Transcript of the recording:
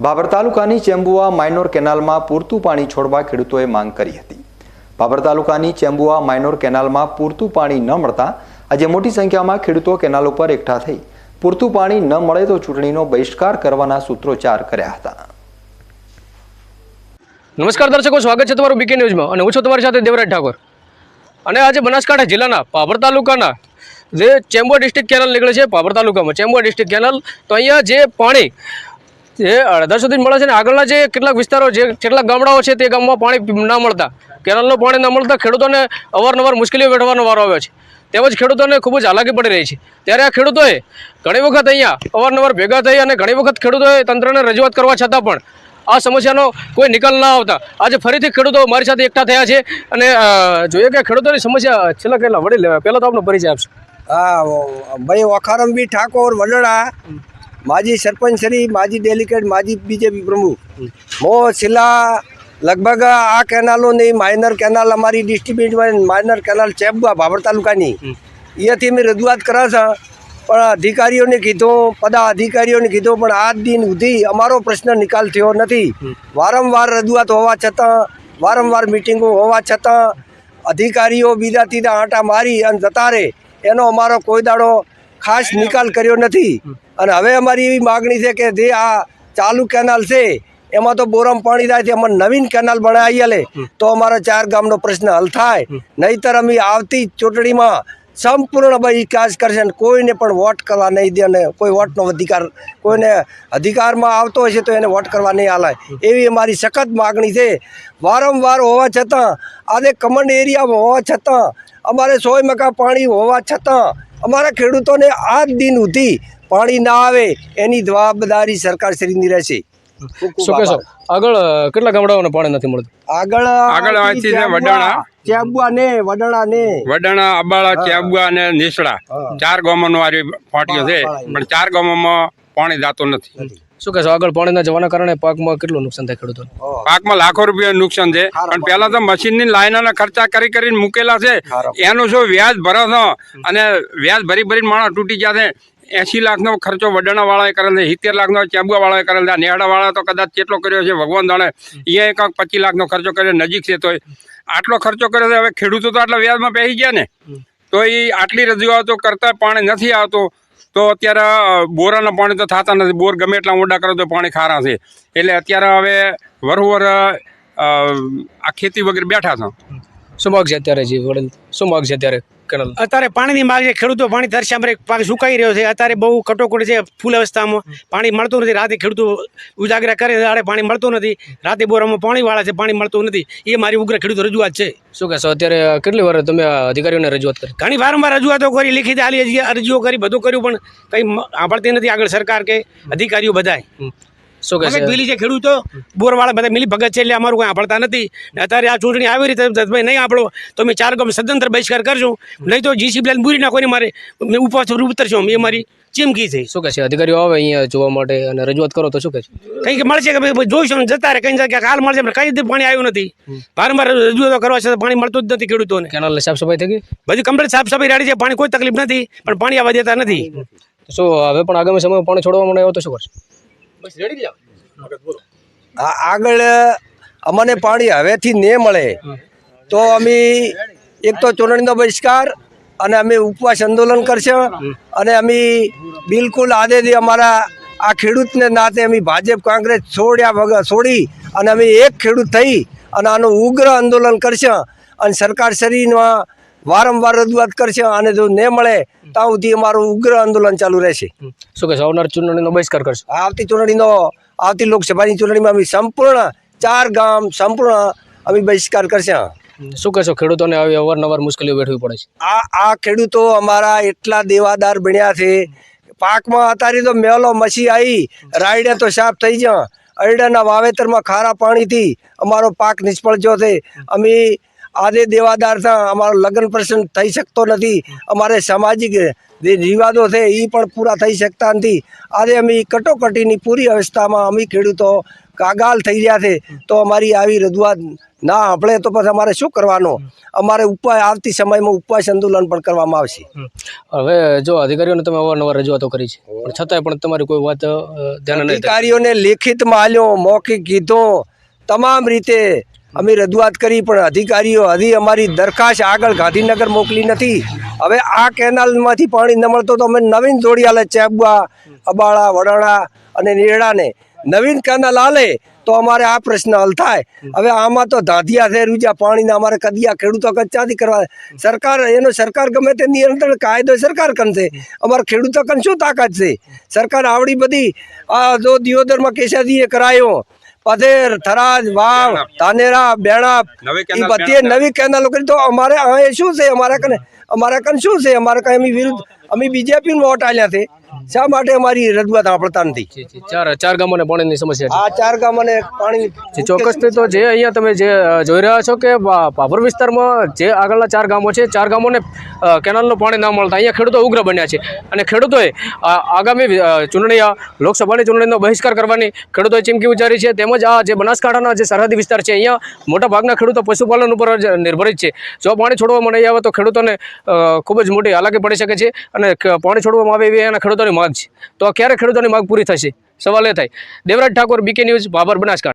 બાબર તાલુકાની ચેમ્બુઆ માઇનોર કેનાલમાં પૂરતું પાણી છોડવા ખેડૂતોએ માંગ કરી હતી. બાબર તાલુકાની ચેમ્બુઆ માઇનોર કેનાલમાં પૂરતું પાણી ન મળતા આજે મોટી સંખ્યામાં ખેડૂતો કેનાલ ઉપર એકઠા થઈ પૂરતું પાણી ન મળે તો ચૂંટણીનો બહિષ્કાર કરવાના સૂત્રોચ્ચાર કર્યા હતા. નમસ્કાર દર્શકો, સ્વાગત છે તમારું બીકે ન્યૂઝમાં અને હું છું તમારી સાથે દેવરાજ ઠાકોર. અને આજે બનાસકાંઠા જિલ્લાના પાભર તાલુકાના જે ચેમ્બુઆ ડિસ્ટ્રિક્ટ કેનાલ નીકળે છે પાભર તાલુકામાં ચેમ્બુઆ ડિસ્ટ્રિક્ટ કેનાલ, તો અહીંયા જે પાણી જે અડધા સુધી મળે છે ને આગળના જે કેટલાક વિસ્તારો, જે કેટલાક ગામડાઓ છે તે ગામમાં પાણી ના મળતા. કેનાલનું પાણી ના મળતા ખેડૂતોને અવારનવાર મુશ્કેલીઓ વેઠવાનો વારો આવ્યો છે. તેમજ ખેડૂતોને ખૂબ જ હાલાકી પડી રહી છે. ત્યારે આ ખેડૂતોએ ઘણી વખત અહીંયા અવારનવાર ભેગા થઈ અને ઘણી વખત ખેડૂતોએ તંત્રને રજૂઆત કરવા છતાં પણ આ સમસ્યાનો કોઈ નિકાલ ના આવતા. આજે ફરીથી ખેડૂતો મારી સાથે એકઠા થયા છે અને જોઈએ કે ખેડૂતોની સમસ્યા છેલ્લા કેટલા વડી લેવા પહેલાં તો આપનો પરિચય આપશો. હા, ભાઈ વખારમબી ઠાકોર વડોડા માજી સરપંચ શ્રી માજી ડેલિકેટ માજી બીજેપી પ્રમુખ. હું છેલ્લા લગભગ આ કેનાલોની માઇનર કેનાલ અમારી ડિસ્ટ્રિબ્યુટમાં માઇનર કેનાલ ચેબુઆ ભાભર તાલુકાની. એથી અમે રજૂઆત કર્યા છે પણ અધિકારીઓને કીધું પદા અધિકારીઓને કીધું પણ આજ દિન સુધી અમારો પ્રશ્ન નિકાલ થયો નથી. વારંવાર રજૂઆત હોવા છતાં વારંવાર મિટિંગો હોવા છતાં અધિકારીઓ બીજા ત્રીજા આંટા મારી અને જતા રહે. એનો અમારો કોઈ દાડો ખાસ નિકાલ કર્યો નથી. અને હવે અમારી એવી માગણી છે કે જે આ ચાલુ કેનાલ છે એમાં તો બોરમ પાણી થાય છે અમારે નવીન કેનાલ બનાવી લે તો અમારા ચાર ગામનો પ્રશ્ન હલ થાય. નહીતર અમે આવતી ચૂંટણીમાં સંપૂર્ણ વિકાસ કરશે અને કોઈને પણ વોટ કરવા નહીં દે અને કોઈ વોટનો અધિકાર કોઈને અધિકારમાં આવતો હશે તો એને વોટ કરવા નહીં આલાય. એવી અમારી સખત માગણી છે. વારંવાર હોવા છતાં આજે કમંડ એરિયામાં હોવા છતાં અમારે સોય મકા પાણી હોવા છતાં અમારા ખેડૂતોને આ દિન સુધી પાણી ના આવે એની જવાબદારી સરકારશ્રીની રહેશે. ની રહેશે શું કહેશો? આગળ કેટલા ગામડાઓને પાણી નથી મળતું? આગળ આગળ છે વડાણા. ચેબુઆ ને વડાણા ને. વડાણા અબાળા ચેબુઆ ને નીસડા ચાર ગામોનો આ ફાટ્યો છે પણ ચાર ગામોમાં પાણી જાતું નથી. શું કહેશો? આગળ પાણીના જવાના કારણે પાકમાં કેટલું નુકસાન થાય ખેડૂતોને? પાકમાં લાખો રૂપિયા નુકસાન છે. પણ પહેલા તો મશીનની લાઈનોના ખર્ચા કરી કરીને મૂકેલા છે. એનું શું વ્યાજ ભરો છો અને વ્યાજ ભરી ભરીને માણસ તૂટી ગયા છે. એસી લાખનો ખર્ચો વડાણા વાળાએ કરેલ છે સિત્તેર લાખનો ચેબુઆ વાળાએ કરેલ છે. નેહડા વાળા તો કદાચ કેટલો કર્યો છે ભગવાન જાણે. અહીંયા કાંક પચીસ લાખનો ખર્ચો કર્યો નજીક છે તોય. આટલો ખર્ચો કર્યો છે હવે ખેડૂતો તો આટલા વ્યાજમાં પહેરી ગયા ને. તો એ આટલી રજૂઆતો કરતા પાણી નથી આવતું. તો અત્યારે બોરાના પાણી તો થતા નથી. બોર ગમે એટલા ઊંડા કરો તો પાણી ખારા છે. એટલે અત્યારે હવે વરવર આ ખેતી વગેરે બેઠા છો. શું માગ છે અત્યારે જે વડીલ? શું માગ છે અત્યારે? કેનાલ અત્યારે પાણીની માગ છે ખેડૂતો પાણી તરસ્યા મરે પાક સુકાઈ રહ્યો છે. અત્યારે બહુ કટોકટી છે ફૂલ અવસ્થામાં. પાણી મળતું નથી. રાતે ખેડૂતો ઉજાગરા કરે દાડે પાણી મળતું નથી. રાતે બોરામાં પાણી વાળા છે પાણી મળતું નથી. એ મારી ઉગ્ર ખેડૂતો રજૂઆત છે. શું કહેશો? અત્યારે કેટલી વાર તમે અધિકારીઓને રજૂઆત કરી? ઘણી વારંવાર રજૂઆતો કરી લિખિત આલી અરજી- અરજીઓ કરી બધું કર્યું પણ કંઈ સાંભળતી નથી આગળ સરકાર કે અધિકારીઓ બધાય. શું મગજ કહેશે મિલી છે ખેડૂતો બોરવાળા બધા મિલી ભગત છે એટલે અમારું કંઈ સાંભળતા નથી. અત્યારે આ ચૂંટણી આવી રીતે તમે નહીં આપણો તો અમે ચાર ગામ સદંતર બહિષ્કાર કરશું. નહીં તો જીસી પ્લાન બુરી નાખોને મારે. ઉપવાસ ઉતરશો એ મારી ચીમકી થઈ શું કહેશે અધિકારીઓ આવે અહીંયા જોવા માટે અને રજૂઆત કરો તો શું કહે છે? કંઈક મળશે કે ભાઈ જોઈશું જતા રહે. કંઈ જગ્યા હાલ મળશે કઈ રીતે પાણી આવ્યું નથી. વારંવાર રજૂઆતો કરવા છતાં પાણી મળતું જ નથી ખેડૂતોને. કેનાલ સાફ સફાઈ થઈ ગઈ? બધી કમ્પ્લીટ સાફ સફાઈ રેડી છે પાણી કોઈ તકલીફ નથી પણ પાણી આવવા દેતા નથી. શું હવે પણ આગામી સમયમાં પાણી છોડવા માટે આવ્યો તો શું કરશે? આગળ અમને પાણી હવેથી ને મળે. તો અમે એક તો ચૂંટણીનો બહિષ્કાર અને અમે ઉપવાસ આંદોલન કરશું અને અમે બિલકુલ આદેથી અમારા આ ખેડૂતને નાતે અમે ભાજપ કોંગ્રેસ છોડ્યા વગર છોડી અને અમે એક ખેડૂત થઈ અને આનું ઉગ્ર આંદોલન કરશું. અને સરકાર શરીરમાં વારંવાર રજૂઆત કરશે અને જો ન મળે ત્યાં સુધી અમારું ઉગ્ર આંદોલન ચાલુ રહેશે. શું કહેશો આવનાર ચૂંટણીનો બહિષ્કાર કરશો? આવતી ચૂંટણીનો આવતી લોકસભાની ચૂંટણીમાં અમે સંપૂર્ણ ચાર ગામ સંપૂર્ણ અમે બહિષ્કાર કરશે શું કહેશો ખેડૂતોને આવી અવારનવાર મુશ્કેલીઓ વેઠવી પડે છે. આ આ ખેડૂતો અમારા એટલા દેવાદાર બન્યા છે. પાકમાં અતારી તો મેલો મસી આવી રાયડે તો સાફ થઈ જ્યાં. અરડાના વાવેતરમાં ખારા પાણીથી અમારો પાક નિષ્ફળ ગયો છે. અમે આજે દેવાદારતા અમારો લગ્ન પ્રસંગ થઈ શકતો નથી. અમારે સામાજિક જે વિવાદો છે એ પણ પૂરા થઈ શકતા નથી. આજે અમે કટોકટીની પૂરી અવસ્થામાં અમે ખેડૂતો કાગાલ થઈ રહ્યા છે તો અમારી આવી રજૂઆત ના આપણે તો પછી અમારે શું કરવાનો? અમારે ઉપાય આવતી સમયમાં ઉપાય સંતુલન પણ કરવામાં આવશે. હવે જો અધિકારીઓને તમે અવારનવાર રજૂઆતો કરી છે પણ છતાંય પણ તમારી કોઈ વાત ધ્યાન અધિકારીઓને લેખિતમાં આલ્યો મૌખિક કીધો તમામ રીતે અમે રજૂઆત કરી, પણ અધિકારીઓ હજી અમારી દરખાસ્ત આગળ ગાંધીનગર મોકલી નથી. હવે આ કેનાલમાંથી પાણી ન મળતો તો અમે નવીન જોડી આલે ચેબુઆ, અબાળા, વડાણા અને નીરડાને નવીન કેનાલ આલે તો અમારે આ પ્રશ્ન હલ થાય. હવે આમાં તો ધાધિયા છે, રૂજા પાણીના અમારે કદિયા ખેડૂતો કચ્ચાથી કરવા. સરકાર, એનો સરકાર ગમે તે નિયંત્રણ કાયદો સરકાર કરશે. અમારા ખેડૂતો કન શું તાકાત છે? સરકાર આવડી બધી, આ જો દિયોદરમાં કેસાજીએ કરાયો પધેર થરાજ વાવ ધાનેરા બેણા એ બધી નવી કેનાલો. કરી તો અમારે અહીંયા શું છે? અમારા કને અમારા કને શું છે? અમારા કઈ અમે વિરુદ્ધ અમે બીજેપી વોટ આલ્યા છે. શા માટે અમારી રજૂઆત સાંભળતા નથી. ચાર ચાર ગામોને પાણીની સમસ્યા આ ચાર ગામોને પાણી ચોક્કસ તો જે અહીંયા તમે જે જોઈ રહ્યા છો કે પાપર ભાભર વિસ્તારમાં જે આગળના ચાર ગામો છે ચાર ગામોને કેનાલનું પાણી ના મળતા. અહીંયા ખેડૂતો ઉગ્ર બન્યા છે. અને ખેડૂતોએ આગામી ચૂંટણી લોકસભાની ચૂંટણીનો બહિષ્કાર કરવાની ખેડૂતોએ ચીમકી ઉચ્ચારી છે. તેમજ આ જે બનાસકાંઠાના જે સરહદી વિસ્તાર છે અહીંયા મોટા ભાગના ખેડૂતો પશુપાલન ઉપર નિર્ભરિત છે. જો પાણી છોડવામાં નહીં આવે તો ખેડૂતોને ખૂબ જ મોટી હાલાકી પડી શકે છે અને પાણી છોડવામાં આવે એવી એના ખેડૂતોની માંગ છે. તો ક્યારે ખેડૂતોની માંગ પૂરી થશે? સવાલ એ થાય. Devraj Thakor BK news Babar Banaskantha.